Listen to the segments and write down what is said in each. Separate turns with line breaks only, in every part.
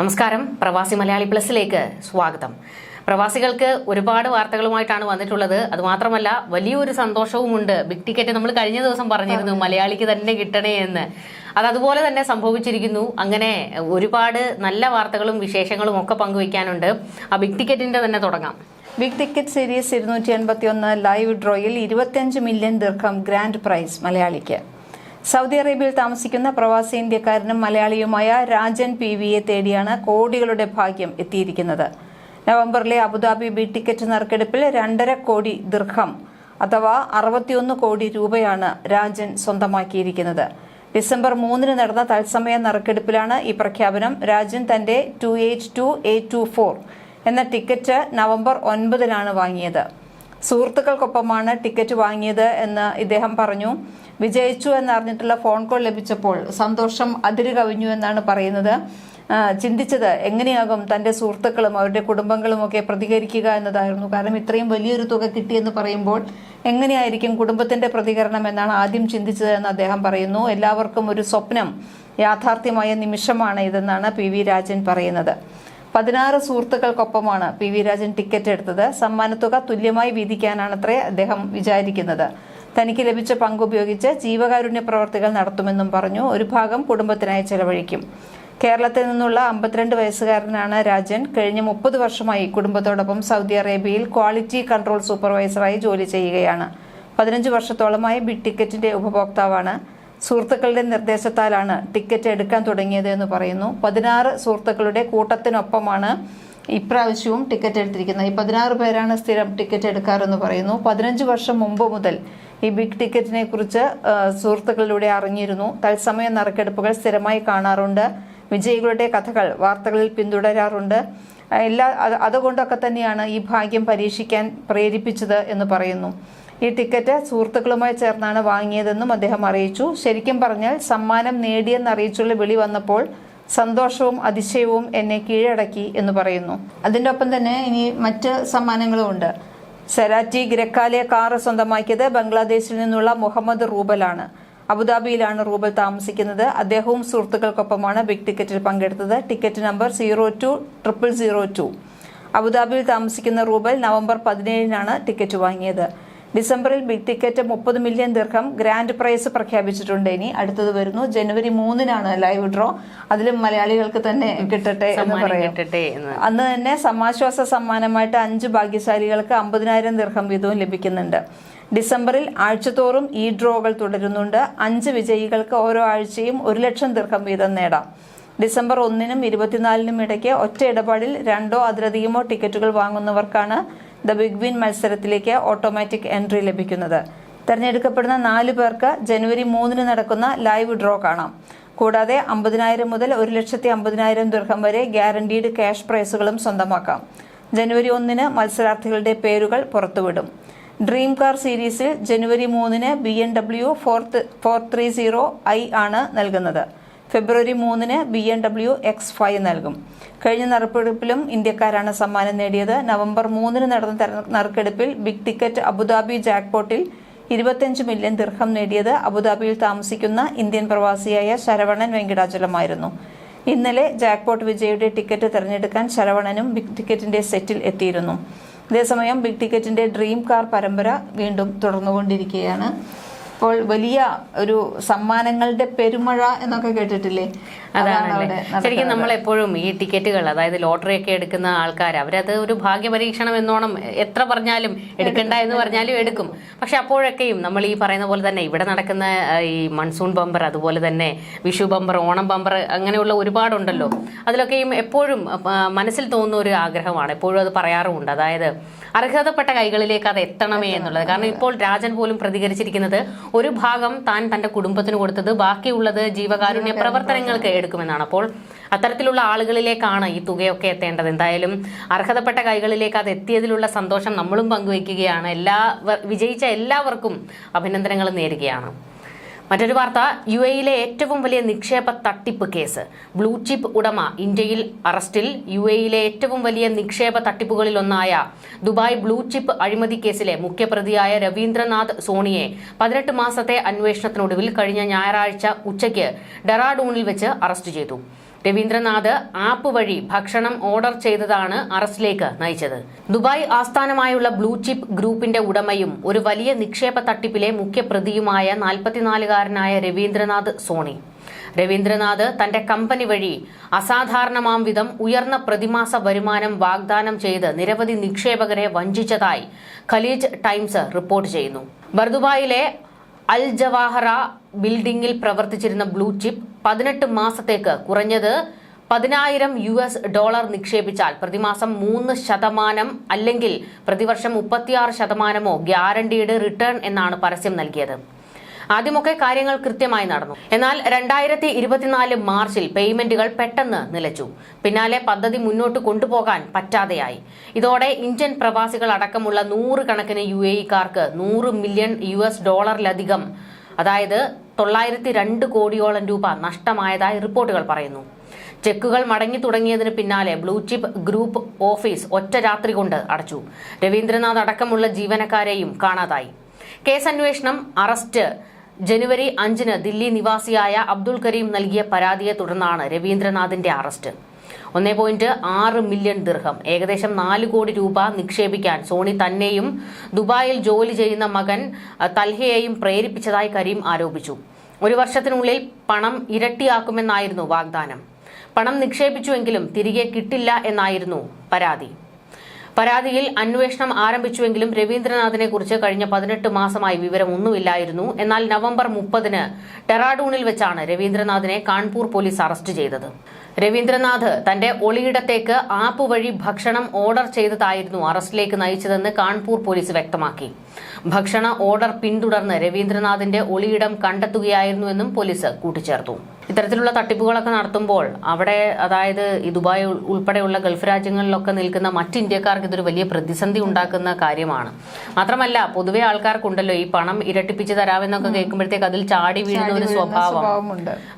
നമസ്കാരം. പ്രവാസി മലയാളി പ്ലസിലേക്ക് സ്വാഗതം. പ്രവാസികൾക്ക് ഒരുപാട് വാർത്തകളുമായിട്ടാണ് വന്നിട്ടുള്ളത്. അതുമാത്രമല്ല വലിയൊരു സന്തോഷവുമുണ്ട്. ബിഗ് ടിക്കറ്റ് നമ്മൾ കഴിഞ്ഞ ദിവസം പറഞ്ഞിരുന്നു മലയാളിക്ക് തന്നെ കിട്ടണേ എന്ന്. അത് അതുപോലെ തന്നെ സംഭവിച്ചിരിക്കുന്നു. അങ്ങനെ ഒരുപാട് നല്ല വാർത്തകളും വിശേഷങ്ങളും ഒക്കെ പങ്കുവയ്ക്കാനുണ്ട്. ആ ബിഗ് ടിക്കറ്റിന്റെ തന്നെ തുടങ്ങാം.
ബിഗ് ടിക്കറ്റ് സീരീസ് ഇരുന്നൂറ്റി എൺപത്തി ഒന്ന് ലൈവ് ഡ്രോയിൽ ഇരുപത്തിയഞ്ച് മില്യൺ ദീർഘം ഗ്രാൻഡ് പ്രൈസ് മലയാളിക്ക്. സൗദി അറേബ്യയിൽ താമസിക്കുന്ന പ്രവാസി ഇന്ത്യക്കാരനും മലയാളിയുമായ രാജൻ പി വിയെ തേടിയാണ് കോടികളുടെ ഭാഗ്യം എത്തിയിരിക്കുന്നത്. നവംബറിലെ അബുദാബി ബി ടിക്കറ്റ് നറുക്കെടുപ്പിൽ രണ്ടര കോടി ദീർഘം അഥവാ അറുപത്തിയൊന്ന് കോടി രൂപയാണ് രാജൻ സ്വന്തമാക്കിയിരിക്കുന്നത്. ഡിസംബർ മൂന്നിന് നടന്ന തത്സമയ നറുക്കെടുപ്പിലാണ് ഈ പ്രഖ്യാപനം രാജൻ തന്റെ two eight two eight two four എന്ന ടിക്കറ്റ് നവംബർ ഒൻപതിനാണ് വാങ്ങിയത്. സുഹൃത്തുക്കൾക്കൊപ്പമാണ് ടിക്കറ്റ് വാങ്ങിയത് എന്ന് ഇദ്ദേഹം പറഞ്ഞു. വിജയിച്ചു എന്നറിഞ്ഞിട്ടുള്ള ഫോൺ കോൾ ലഭിച്ചപ്പോൾ സന്തോഷം അതിര് കവിഞ്ഞു എന്നാണ് പറയുന്നത്. ചിന്തിച്ചത് എങ്ങനെയാകും തന്റെ സുഹൃത്തുക്കളും അവരുടെ കുടുംബങ്ങളും ഒക്കെ പ്രതികരിക്കുക എന്നതായിരുന്നു. കാരണം ഇത്രയും വലിയൊരു തുക കിട്ടിയെന്ന് പറയുമ്പോൾ എങ്ങനെയായിരിക്കും കുടുംബത്തിന്റെ പ്രതികരണം എന്നാണ് ആദ്യം ചിന്തിച്ചത് എന്ന് അദ്ദേഹം പറയുന്നു. എല്ലാവർക്കും ഒരു സ്വപ്നം യാഥാർത്ഥ്യമായ നിമിഷമാണ് ഇതെന്നാണ് പി വി രാജൻ പറയുന്നത്. പതിനാറ് സുഹൃത്തുക്കൾക്കൊപ്പമാണ് പി വി രാജൻ ടിക്കറ്റ് എടുത്തത്. സമ്മാനത്തുക തുല്യമായി വീതിക്കാനാണത്രേ അദ്ദേഹം വിചാരിക്കുന്നത്. തനിക്ക് ലഭിച്ച പങ്ക് ഉപയോഗിച്ച് ജീവകാരുണ്യ പ്രവർത്തികൾ നടത്തുമെന്നും പറഞ്ഞു. ഒരു ഭാഗം കുടുംബത്തിനായി ചെലവഴിക്കും. കേരളത്തിൽ നിന്നുള്ള അമ്പത്തിരണ്ട് വയസ്സുകാരനാണ് രാജൻ. കഴിഞ്ഞ മുപ്പത് വർഷമായി കുടുംബത്തോടൊപ്പം സൗദി അറേബ്യയിൽ ക്വാളിറ്റി കൺട്രോൾ സൂപ്പർവൈസറായി ജോലി ചെയ്യുകയാണ്. പതിനഞ്ച് വർഷത്തോളമായി ബിഗ് ടിക്കറ്റിന്റെ ഉപഭോക്താവാണ്. സുഹൃത്തുക്കളുടെ നിർദ്ദേശത്താലാണ് ടിക്കറ്റ് എടുക്കാൻ തുടങ്ങിയത് എന്ന് പറയുന്നു. പതിനാറ് സുഹൃത്തുക്കളുടെ കൂട്ടത്തിനൊപ്പമാണ് ഇപ്രാവശ്യവും ടിക്കറ്റ് എടുത്തിരിക്കുന്നത്. ഈ പതിനാറ് പേരാണ് സ്ഥിരം ടിക്കറ്റ് എടുക്കാറെന്ന് പറയുന്നു. പതിനഞ്ച് വർഷം മുമ്പ് മുതൽ ഈ ബിഗ് ടിക്കറ്റിനെ കുറിച്ച് സുഹൃത്തുക്കളിലൂടെ അറിഞ്ഞിരുന്നു. തത്സമയ നറുക്കെടുപ്പുകൾ സ്ഥിരമായി കാണാറുണ്ട്. വിജയികളുടെ കഥകൾ വാർത്തകളിൽ പിന്തുടരാറുണ്ട്. എല്ലാ അതുകൊണ്ടൊക്കെ തന്നെയാണ് ഈ ഭാഗ്യം പരീക്ഷിക്കാൻ പ്രേരിപ്പിച്ചത് എന്ന് പറയുന്നു. ഈ ടിക്കറ്റ് സുഹൃത്തുക്കളുമായി ചേർന്നാണ് വാങ്ങിയതെന്നും അദ്ദേഹം അറിയിച്ചു. ശരിക്കും പറഞ്ഞാൽ സമ്മാനം നേടിയെന്ന് അറിയിച്ചുള്ള വിളി വന്നപ്പോൾ സന്തോഷവും അതിശയവും എന്നെ കീഴടക്കി എന്ന് പറയുന്നു. അതിന്റെ ഒപ്പം തന്നെ ഇനി മറ്റ് സമ്മാനങ്ങളും ഉണ്ട്. സെരാറ്റി ഗ്രക്കാലെ കാറ് സ്വന്തമാക്കിയത് ബംഗ്ലാദേശിൽ നിന്നുള്ള മുഹമ്മദ് റൂബലാണ്. അബുദാബിയിലാണ് റൂബൽ താമസിക്കുന്നത്. അദ്ദേഹവും സുഹൃത്തുക്കൾക്കൊപ്പമാണ് ബിഗ് ടിക്കറ്റിൽ പങ്കെടുത്തത്. Ticket number zero two triple zero two. അബുദാബിയിൽ താമസിക്കുന്ന റൂബൽ നവംബർ പതിനേഴിനാണ് ടിക്കറ്റ് വാങ്ങിയത്. ഡിസംബറിൽ ബിഗ് ടിക്കറ്റ് മുപ്പത് മില്യൺ ദീർഘം ഗ്രാൻഡ് പ്രൈസ് പ്രഖ്യാപിച്ചിട്ടുണ്ട്. ഇനി അടുത്തത് വരുന്നു. ജനുവരി മൂന്നിനാണ് ലൈവ് ഡ്രോ അതിലും മലയാളികൾക്ക് തന്നെ കിട്ടട്ടെ എന്ന് പറയാം. അന്ന് തന്നെ സമാശ്വാസ സമ്മാനമായിട്ട് അഞ്ച് ഭാഗ്യശാലികൾക്ക് അമ്പതിനായിരം ദീർഘം വീതവും ലഭിക്കുന്നുണ്ട്. ഡിസംബറിൽ ആഴ്ചതോറും ഈ ഡ്രോകൾ തുടരുന്നുണ്ട്. അഞ്ച് വിജയികൾക്ക് ഓരോ ആഴ്ചയും ഒരു ലക്ഷം ദീർഘം വീതം നേടാം. ഡിസംബർ ഒന്നിനും ഇരുപത്തിനാലിനും ഇടയ്ക്ക് ഒറ്റ ഇടപാടിൽ രണ്ടോ അതിലധികമോ ടിക്കറ്റുകൾ വാങ്ങുന്നവർക്കാണ് ദ ബിഗ് വിൻ മത്സരത്തിലേക്ക് ഓട്ടോമാറ്റിക് എൻട്രി ലഭിക്കുന്നത്. തെരഞ്ഞെടുക്കപ്പെടുന്ന നാല് പേർക്ക് ജനുവരി മൂന്നിന് നടക്കുന്ന ലൈവ് ഡ്രോ കാണാം. കൂടാതെ അമ്പതിനായിരം മുതൽ ഒരു ലക്ഷത്തി അമ്പതിനായിരം ദീർഘം വരെ ഗ്യാരണ്ടീഡ് ക്യാഷ് പ്രൈസുകളും സ്വന്തമാക്കാം. ജനുവരി ഒന്നിന് മത്സരാർത്ഥികളുടെ പേരുകൾ പുറത്തുവിടും. ഡ്രീം കാർ സീരീസിൽ ജനുവരി മൂന്നിന് B M W four four three zero I ആണ് നൽകുന്നത്. ഫെബ്രുവരി മൂന്നിന് B M W X five നൽകും. കഴിഞ്ഞ നറുക്കെടുപ്പിലും ഇന്ത്യക്കാരാണ് സമ്മാനം നേടിയത്. നവംബർ മൂന്നിന് നടന്ന നറുക്കെടുപ്പിൽ ബിഗ് ടിക്കറ്റ് അബുദാബി ജാക്ക്പോട്ടിൽ ഇരുപത്തിയഞ്ച് മില്യൺ ദീർഘം നേടിയത്. അബുദാബിയിൽ താമസിക്കുന്ന ഇന്ത്യൻ പ്രവാസിയായ ശരവണൻ വെങ്കിടാചലമായിരുന്നു. ഇന്നലെ ജാക്ക്പോട്ട് വിജയുടെ ടിക്കറ്റ് തിരഞ്ഞെടുക്കാൻ ശരവണനും ബിഗ് ടിക്കറ്റിന്റെ സെറ്റിൽ എത്തിയിരുന്നു. അതേസമയം ബിഗ് ടിക്കറ്റിന്റെ ഡ്രീം കാർ പരമ്പര വീണ്ടും തുടർന്നുകൊണ്ടിരിക്കുകയാണ്. ഇപ്പോൾ വലിയ ഒരു സമ്മാനങ്ങളുടെ പെരുമഴ എന്നൊക്കെ കേട്ടിട്ടില്ലേ? അതാണ്
അതാണല്ലേ ശരിക്കും. നമ്മൾ എപ്പോഴും ഈ ടിക്കറ്റുകൾ അതായത് ലോട്ടറി ഒക്കെ എടുക്കുന്ന ആൾക്കാർ അവരത് ഒരു ഭാഗ്യ പരീക്ഷണം എന്നോണം എത്ര പറഞ്ഞാലും എടുക്കണ്ട എന്ന് പറഞ്ഞാലും എടുക്കും. പക്ഷെ അപ്പോഴൊക്കെയും നമ്മൾ ഈ പറയുന്ന പോലെ തന്നെ ഇവിടെ നടക്കുന്ന ഈ മൺസൂൺ ബമ്പർ അതുപോലെ തന്നെ വിഷു ബമ്പർ ഓണം ബമ്പർ അങ്ങനെയുള്ള ഒരുപാടുണ്ടല്ലോ. അതിലൊക്കെയും എപ്പോഴും മനസ്സിൽ തോന്നുന്ന ഒരു ആഗ്രഹമാണ്. എപ്പോഴും അത് പറയാറുമുണ്ട്. അതായത് അർഹതപ്പെട്ട കൈകളിലേക്ക് അത് എത്തണമേ എന്നുള്ളത്. കാരണം ഇപ്പോൾ രാജൻ പോലും പ്രതികരിച്ചിരിക്കുന്നത് ഒരു ഭാഗം താൻ തന്റെ കുടുംബത്തിന് കൊടുത്തത് ബാക്കിയുള്ളത് ജീവകാരുണ്യ പ്രവർത്തനങ്ങൾക്ക് എടുക്കുമെന്നാണ്. അപ്പോൾ അത്തരത്തിലുള്ള ആളുകളിലേക്കാണ് ഈ തുകയൊക്കെ എത്തേണ്ടത്. എന്തായാലും അർഹതപ്പെട്ട കൈകളിലേക്ക് അത് എത്തിയതിലുള്ള സന്തോഷം നമ്മളും പങ്കുവയ്ക്കുകയാണ്. എല്ലാ വിജയിച്ച എല്ലാവർക്കും അഭിനന്ദനങ്ങൾ നേരുകയാണ്. മറ്റൊരു വാർത്ത യു എയിലെ ഏറ്റവും വലിയ നിക്ഷേപ തട്ടിപ്പ് കേസ്. ബ്ലൂ ചിപ്പ് ഉടമ ഇന്ത്യയിൽ അറസ്റ്റിൽ. യു എയിലെ ഏറ്റവും വലിയ നിക്ഷേപ തട്ടിപ്പുകളിൽ ഒന്നായ ദുബായ് ബ്ലൂ ചിപ്പ് അഴിമതി കേസിലെ മുഖ്യപ്രതിയായ രവീന്ദ്രനാഥ് സോണിയെ പതിനെട്ട് മാസത്തെ അന്വേഷണത്തിനൊടുവിൽ കഴിഞ്ഞ ഞായറാഴ്ച ഉച്ചയ്ക്ക് ഡെറാഡൂണിൽ വെച്ച് അറസ്റ്റ് ചെയ്തു. രവീന്ദ്രനാഥ് ആപ്പ് വഴി ഭക്ഷണം ഓർഡർ ചെയ്തതാണ് അറസ്റ്റിലേക്ക് നയിച്ചത്. ദുബായ് ആസ്ഥാനമായുള്ള ബ്ലൂ ചിപ്പ് ഗ്രൂപ്പിന്റെ ഉടമയും ഒരു വലിയ നിക്ഷേപ തട്ടിപ്പിലെ മുഖ്യപ്രതിയുമായ നാൽപ്പത്തിനാലുകാരനായ രവീന്ദ്രനാഥ് സോണി. രവീന്ദ്രനാഥ് തന്റെ കമ്പനി വഴി അസാധാരണമാം വിധം ഉയർന്ന പ്രതിമാസ വരുമാനം വാഗ്ദാനം ചെയ്ത് നിരവധി നിക്ഷേപകരെ വഞ്ചിച്ചതായി ഖലീജ് ടൈംസ് റിപ്പോർട്ട് ചെയ്യുന്നു. ബർദുബായിലെ അൽ ജവാഹറ ബിൽഡിംഗിൽ പ്രവർത്തിച്ചിരുന്ന ബ്ലൂ ചിപ്പ് പതിനെട്ട് മാസത്തേക്ക് കുറഞ്ഞത് പതിനായിരം യു എസ് ഡോളർ നിക്ഷേപിച്ചാൽ പ്രതിമാസം മൂന്ന് ശതമാനം അല്ലെങ്കിൽ പ്രതിവർഷം മുപ്പത്തിയാറ് ശതമാനമോ ഗ്യാരണ്ടീഡ് റിട്ടേൺ എന്നാണ് പരസ്യം നൽകിയത്. ആദ്യമൊക്കെ കാര്യങ്ങൾ കൃത്യമായി നടന്നു. എന്നാൽ രണ്ടായിരത്തി ഇരുപത്തിനാല് മാർച്ചിൽ പേയ്മെന്റുകൾ പെട്ടെന്ന് നിലച്ചു. പിന്നാലെ പദ്ധതി മുന്നോട്ട് കൊണ്ടുപോകാൻ പറ്റാതെയായി. ഇതോടെ ഇന്ത്യൻ പ്രവാസികൾ അടക്കമുള്ള നൂറുകണക്കിന് യു എ ഇക്കാർക്ക് നൂറ് മില്യൺ യു എസ് ഡോളറിലധികം അതായത് തൊള്ളായിരത്തി രണ്ട് കോടിയോളം രൂപ നഷ്ടമായതായി റിപ്പോർട്ടുകൾ പറയുന്നു. ചെക്കുകൾ മടങ്ങി തുടങ്ങിയതിന് പിന്നാലെ ബ്ലൂ ചിപ്പ് ഗ്രൂപ്പ് ഓഫീസ് ഒറ്റ രാത്രി കൊണ്ട് അടച്ചു. രവീന്ദ്രനാഥ് അടക്കമുള്ള ജീവനക്കാരെയും കാണാതായി. കേസന്വേഷണം അറസ്റ്റ് ജനുവരി അഞ്ചിന് ദില്ലി നിവാസിയായ അബ്ദുൾ കരീം നൽകിയ പരാതിയെ തുടർന്നാണ് രവീന്ദ്രനാഥിന്റെ അറസ്റ്റ്. ഒന്നേ പോയിന്റ് ആറ് മില്യൺ ദിർഹം ഏകദേശം നാല് കോടി രൂപ നിക്ഷേപിക്കാൻ സോണി തന്നെയും ദുബായിൽ ജോലി ചെയ്യുന്ന മകൻ തൽഹയെയും പ്രേരിപ്പിച്ചതായി കരീം ആരോപിച്ചു. ഒരു വർഷത്തിനുള്ളിൽ പണം ഇരട്ടിയാക്കുമെന്നായിരുന്നു വാഗ്ദാനം. പണം നിക്ഷേപിച്ചുവെങ്കിലും തിരികെ കിട്ടില്ല എന്നായിരുന്നു പരാതി. പരാതിയിൽ അന്വേഷണം ആരംഭിച്ചുവെങ്കിലും രവീന്ദ്രനാഥിനെ കുറിച്ച് കഴിഞ്ഞ പതിനെട്ട് മാസമായി വിവരമൊന്നുമില്ലായിരുന്നു എന്നാൽ നവംബർ മുപ്പതിന് ടെറാഡൂണിൽ വെച്ചാണ് രവീന്ദ്രനാഥിനെ കാൺപൂർ പോലീസ് അറസ്റ്റ് ചെയ്തത്. രവീന്ദ്രനാഥ് തന്റെ ഒളിയിടത്തേക്ക് ആപ്പ് വഴി ഭക്ഷണം ഓർഡർ ചെയ്തതായിരുന്നു അറസ്റ്റിലേക്ക് നയിച്ചതെന്ന് കാൺപൂർ പോലീസ് വ്യക്തമാക്കി. ഭക്ഷണ ഓർഡർ പിന്തുടർന്ന് രവീന്ദ്രനാഥിന്റെ ഒളിയിടം കണ്ടെത്തുകയായിരുന്നുവെന്നും പോലീസ് കൂട്ടിച്ചേർത്തു. ഇത്തരത്തിലുള്ള തട്ടിപ്പുകളൊക്കെ നടത്തുമ്പോൾ അവിടെ അതായത് ഈ ദുബായ് ഉൾപ്പെടെയുള്ള ഗൾഫ് രാജ്യങ്ങളിലൊക്കെ നിൽക്കുന്ന മറ്റ് ഇന്ത്യക്കാർക്ക് ഇതൊരു വലിയ പ്രതിസന്ധി ഉണ്ടാക്കുന്ന കാര്യമാണ്. മാത്രമല്ല പൊതുവെ ആൾക്കാർക്കുണ്ടല്ലോ ഈ പണം ഇരട്ടിപ്പിച്ച് തരാമെന്നൊക്കെ കേൾക്കുമ്പോഴത്തേക്ക് അതിൽ ചാടി വീഴുന്ന ഒരു സ്വഭാവം.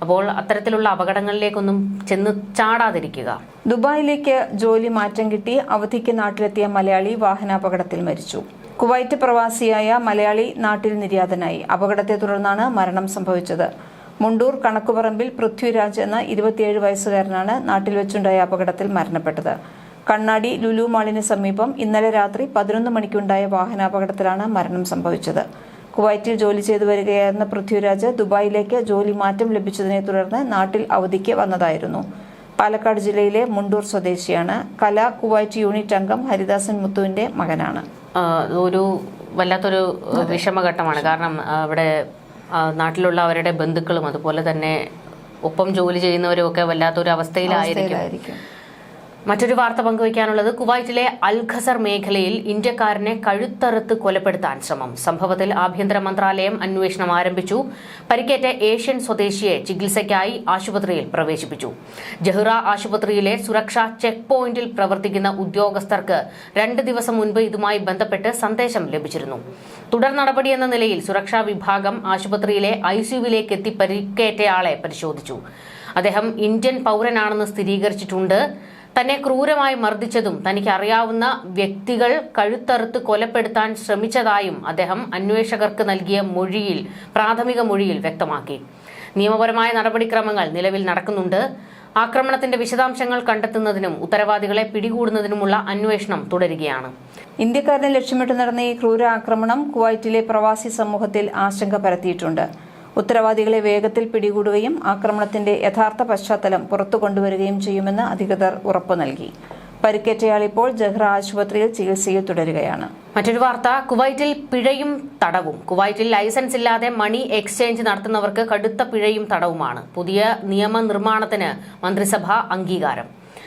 അപ്പോൾ അത്തരത്തിലുള്ള അപകടങ്ങളിലേക്കൊന്നും ചെന്ന് ചാടാതിരിക്കുക.
ദുബായിലേക്ക് ജോലി മാറ്റം കിട്ടി അവധിക്ക് നാട്ടിലെത്തിയ മലയാളി വാഹനാപകടത്തിൽ മരിച്ചു. കുവൈറ്റ് പ്രവാസിയായ മലയാളി നാട്ടിൽ നിര്യാതനായി. അപകടത്തെ തുടർന്നാണ് മരണം സംഭവിച്ചത്. മുണ്ടൂർ കണക്കുപറമ്പിൽ പൃഥ്വിരാജ് എന്ന ഇരുപത്തിയേഴ് വയസ്സുകാരനാണ് നാട്ടിൽ വെച്ചുണ്ടായ അപകടത്തിൽ മരണപ്പെട്ടത്. കണ്ണാടി ലുലു മാളിന് സമീപം ഇന്നലെ രാത്രി പതിനൊന്ന് മണിക്കുണ്ടായ വാഹനാപകടത്തിലാണ് മരണം സംഭവിച്ചത്. കുവൈറ്റിൽ ജോലി ചെയ്തു വരികയായിരുന്ന പൃഥ്വിരാജ് ദുബായിലേക്ക് ജോലി മാറ്റം ലഭിച്ചതിനെ തുടർന്ന് നാട്ടിൽ അവധിക്ക് വന്നതായിരുന്നു. പാലക്കാട് ജില്ലയിലെ മുണ്ടൂർ സ്വദേശിയാണ്. കല കുവൈറ്റ് യൂണിറ്റ് അംഗം ഹരിദാസൻ മുത്തുവിന്റെ മകനാണ്.
ഒരു വല്ലാത്തൊരു വിഷമഘട്ടമാണ്. കാരണം അവിടെ നാട്ടിലുള്ള അവരുടെ ബന്ധുക്കളും അതുപോലെ തന്നെ ഒപ്പം ജോലി ചെയ്യുന്നവരും ഒക്കെ വല്ലാത്തൊരു അവസ്ഥയിലായിരിക്കും. മറ്റൊരു വാർത്ത പങ്കുവയ്ക്കാനുള്ളത് കുവൈറ്റിലെ അൽഖസർ മേഖലയിൽ ഇന്ത്യക്കാരനെ കഴുത്തറുത്ത് കൊലപ്പെടുത്താൻ ശ്രമം. സംഭവത്തിൽ ആഭ്യന്തര മന്ത്രാലയം അന്വേഷണം ആരംഭിച്ചു. പരിക്കേറ്റ ഏഷ്യൻ സ്വദേശിയെ ചികിത്സയ്ക്കായി ആശുപത്രിയിൽ പ്രവേശിപ്പിച്ചു. ജഹ്റ ആശുപത്രിയിലെ സുരക്ഷാ ചെക്ക് പോയിന്റിൽ പ്രവർത്തിക്കുന്ന ഉദ്യോഗസ്ഥർക്ക് രണ്ട് ദിവസം മുൻപ് ഇതുമായി ബന്ധപ്പെട്ട് സന്ദേശം ലഭിച്ചിരുന്നു. തുടർ നടപടിയെന്ന നിലയിൽ സുരക്ഷാ വിഭാഗം ആശുപത്രിയിലെ ഐസിയുവിലേക്ക് എത്തി പരിക്കേറ്റയാളെ പരിശോധിച്ചു. അദ്ദേഹം ഇന്ത്യൻ പൌരനാണെന്ന് സ്ഥിരീകരിച്ചിട്ടുണ്ട്. തന്നെ ക്രൂരമായി മർദ്ദിച്ചതും തനിക്ക് അറിയാവുന്ന വ്യക്തികൾ കഴുത്തറുത്ത് കൊലപ്പെടുത്താൻ ശ്രമിച്ചതായും അദ്ദേഹം അന്വേഷകർക്ക് നൽകിയ മൊഴിയിൽ പ്രാഥമിക മൊഴിയിൽ വ്യക്തമാക്കി. നിയമപരമായ നടപടിക്രമങ്ങൾ നിലവിൽ നടക്കുന്നുണ്ട്. ആക്രമണത്തിന്റെ വിശദാംശങ്ങൾ കണ്ടെത്തുന്നതിനും ഉത്തരവാദികളെ പിടികൂടുന്നതിനുമുള്ള അന്വേഷണം തുടരുകയാണ്.
ഇന്ത്യക്കാരനെ ലക്ഷ്യമിട്ട് നടന്ന ഈ ക്രൂര ആക്രമണം കുവൈറ്റിലെ പ്രവാസി സമൂഹത്തിൽ ആശങ്ക പരത്തിയിട്ടുണ്ട്. ഉത്തരവാദികളെ വേഗത്തിൽ പിടികൂടുകയും ആക്രമണത്തിന്റെ യഥാർത്ഥ പശ്ചാത്തലം പുറത്തു കൊണ്ടുവരികയും ചെയ്യുമെന്ന് അധികൃതർ ഉറപ്പു നൽകി. പരിക്കേറ്റയാൾ ഇപ്പോൾ ജഹ്റ ആശുപത്രിയിൽ ചികിത്സയിൽ തുടരുകയാണ്.
മറ്റൊരു വാർത്ത കുവൈറ്റിൽ പിഴയും തടവും. കുവൈറ്റിൽ ലൈസൻസ് ഇല്ലാതെ മണി എക്സ്ചേഞ്ച് നടത്തുന്നവർക്ക് കടുത്ത പിഴയും തടവുമാണ്. പുതിയ നിയമനിർമ്മാണത്തിന് മന്ത്രിസഭ അംഗീകാരം.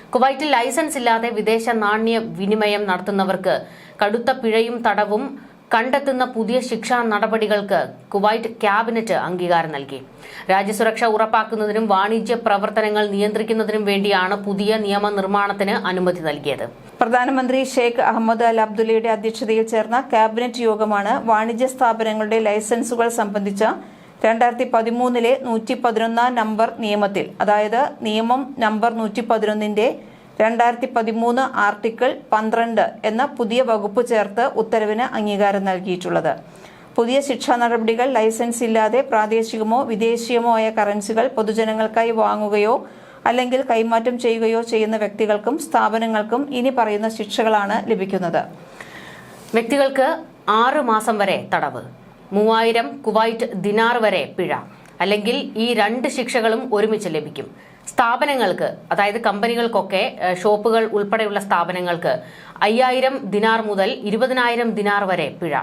കുവൈറ്റിൽ ലൈസൻസ് ഇല്ലാതെ വിദേശ നാണ്യ വിനിമയം നടത്തുന്നവർക്ക് കടുത്ത പിഴയും തടവും കണ്ടെത്തുന്ന പുതിയ ശിക്ഷാ നടപടികൾക്ക് കുവൈറ്റ് ക്യാബിനറ്റ് അംഗീകാരം നൽകി. രാജ്യസുരക്ഷ ഉറപ്പാക്കുന്നതിനും വാണിജ്യ പ്രവർത്തനങ്ങൾ നിയന്ത്രിക്കുന്നതിനും വേണ്ടിയാണ് പുതിയ നിയമനിർമ്മാണത്തിന് അനുമതി നൽകിയത്.
പ്രധാനമന്ത്രി ഷെയ്ഖ് അഹമ്മദ് അൽ അബ്ദുള്ളയുടെ അധ്യക്ഷതയിൽ ചേർന്ന ക്യാബിനറ്റ് യോഗമാണ് വാണിജ്യ സ്ഥാപനങ്ങളുടെ ലൈസൻസുകൾ സംബന്ധിച്ച രണ്ടായിരത്തി പതിമൂന്നിലെ നൂറ്റി പതിനൊന്നാം നമ്പർ നിയമത്തിൽ അതായത് നിയമം നമ്പർ നൂറ്റി പതിനൊന്നിന്റെ രണ്ടായിരത്തി പതിമൂന്ന് ആർട്ടിക്കിൾ പന്ത്രണ്ട് എന്ന പുതിയ വകുപ്പ് ചേർത്ത് ഉത്തരവിന് അംഗീകാരം നൽകിയിട്ടുള്ളത്. പുതിയ ശിക്ഷാ നടപടികൾ ലൈസൻസ് ഇല്ലാതെ പ്രാദേശികമോ വിദേശീയമോ ആയ കറൻസികൾ പൊതുജനങ്ങൾക്കായി വാങ്ങുകയോ അല്ലെങ്കിൽ കൈമാറ്റം ചെയ്യുകയോ ചെയ്യുന്ന വ്യക്തികൾക്കും സ്ഥാപനങ്ങൾക്കും ഇനി പറയുന്ന ശിക്ഷകളാണ് ലഭിക്കുന്നത്.
വ്യക്തികൾക്ക് ആറ് മാസം വരെ തടവ് മൂവായിരം കുവൈറ്റ് ദിനാർ വരെ പിഴ അല്ലെങ്കിൽ ഈ രണ്ട് ശിക്ഷകളും ഒരുമിച്ച് ലഭിക്കും. സ്ഥാപനങ്ങൾക്ക് അതായത് കമ്പനികൾക്കൊക്കെ ഷോപ്പുകൾ ഉൾപ്പെടെയുള്ള സ്ഥാപനങ്ങൾക്ക് അയ്യായിരം ദിനാർ മുതൽ ഇരുപതിനായിരം ദിനാർ വരെ പിഴ.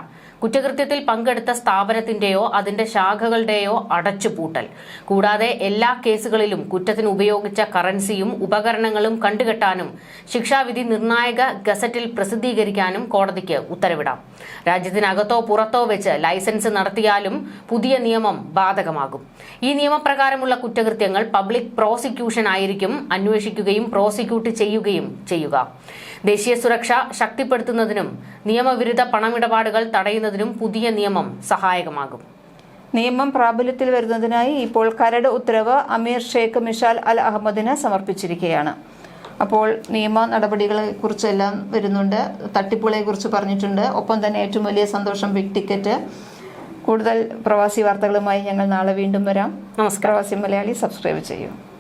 കുറ്റകൃത്യത്തിൽ പങ്കെടുത്ത സ്ഥാപനത്തിന്റെയോ അതിന്റെ ശാഖകളുടെയോ അടച്ചുപൂട്ടൽ. കൂടാതെ എല്ലാ കേസുകളിലും കുറ്റത്തിന് ഉപയോഗിച്ച കറൻസിയും ഉപകരണങ്ങളും കണ്ടുകെട്ടാനും ശിക്ഷാവിധി നിർണായക ഗസറ്റിൽ പ്രസിദ്ധീകരിക്കാനും കോടതിക്ക് ഉത്തരവിടാം. രാജ്യത്തിനകത്തോ പുറത്തോ വെച്ച് ലൈസൻസ് നടത്തിയാലും പുതിയ നിയമം ബാധകമാകും. ഈ നിയമപ്രകാരമുള്ള കുറ്റകൃത്യങ്ങൾ പബ്ലിക് പ്രോസിക്യൂഷൻ ആയിരിക്കും അന്വേഷിക്കുകയും പ്രോസിക്യൂട്ട് ചെയ്യുകയും ചെയ്യുക. ദേശീയ സുരക്ഷ ശക്തിപ്പെടുത്തുന്നതിനും നിയമവിരുദ്ധ പണമിടപാടുകൾ തടയുന്നതിനും പുതിയ നിയമം സഹായകമാകും.
നിയമം പ്രാബല്യത്തിൽ വരുന്നതിനായി ഇപ്പോൾ കരട് ഉത്തരവ് അമീർ ഷെയ്ഖ് മിഷാൽ അൽ അഹമ്മദിന് സമർപ്പിച്ചിരിക്കുകയാണ്. അപ്പോൾ നിയമ നടപടികളെ കുറിച്ചെല്ലാം വരുന്നുണ്ട് തട്ടിപ്പുകളെ കുറിച്ച് പറഞ്ഞിട്ടുണ്ട്. ഒപ്പം തന്നെ ഏറ്റവും വലിയ സന്തോഷം ബിഗ് ടിക്കറ്റ്. കൂടുതൽ പ്രവാസി വാർത്തകളുമായി ഞങ്ങൾ നാളെ വീണ്ടും വരാം.
നമസ്കാരം.
പ്രവാസി മലയാളി സബ്സ്ക്രൈബ് ചെയ്യൂ.